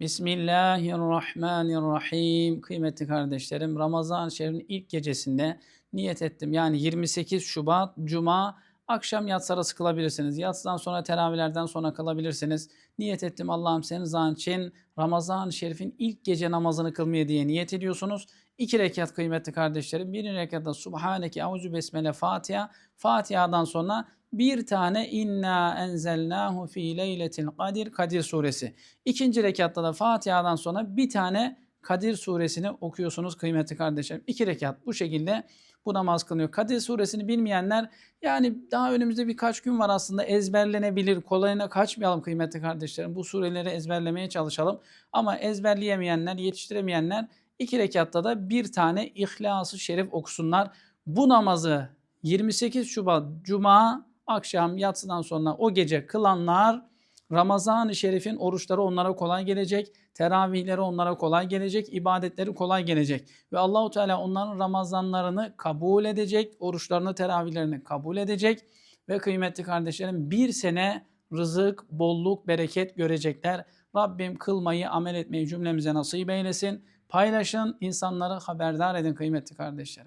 Bismillahirrahmanirrahim. Kıymetli kardeşlerim, Ramazan şehrinin ilk gecesinde niyet ettim. Yani 28 Şubat Cuma akşam yatsı arası kılabilirsiniz. Yatsıdan sonra teravihlerden sonra kılabilirsiniz. Niyet ettim Allah'ım senin rızan için Ramazan şerifin ilk gece namazını kılmaya diye niyet ediyorsunuz. İki rekat kıymetli kardeşlerim. Birinci rekatta Subhaneke Auzu Besmele Fatiha. Fatiha'dan sonra bir tane inna enzelnahu fi leyletil kadir Kadir suresi. İkinci rekatta da Fatiha'dan sonra bir tane Kadir suresini okuyorsunuz kıymetli kardeşlerim. İki rekat bu şekilde bu namaz kılınıyor. Kadir suresini bilmeyenler yani daha önümüzde birkaç gün var aslında ezberlenebilir. Kolayına kaçmayalım kıymetli kardeşlerim. Bu sureleri ezberlemeye çalışalım. Ama ezberleyemeyenler, yetiştiremeyenler iki rekatta da bir tane İhlas-ı Şerif okusunlar. Bu namazı 28 Şubat Cuma akşam yatsıdan sonra o gece kılanlar Ramazan-ı Şerif'in oruçları onlara kolay gelecek, teravihleri onlara kolay gelecek, ibadetleri kolay gelecek ve Allahu Teala onların Ramazanlarını kabul edecek, oruçlarını, teravihlerini kabul edecek ve kıymetli kardeşlerim bir sene rızık, bolluk, bereket görecekler. Rabbim kılmayı, amel etmeyi cümlemize nasip eylesin. Paylaşın, insanları haberdar edin kıymetli kardeşlerim.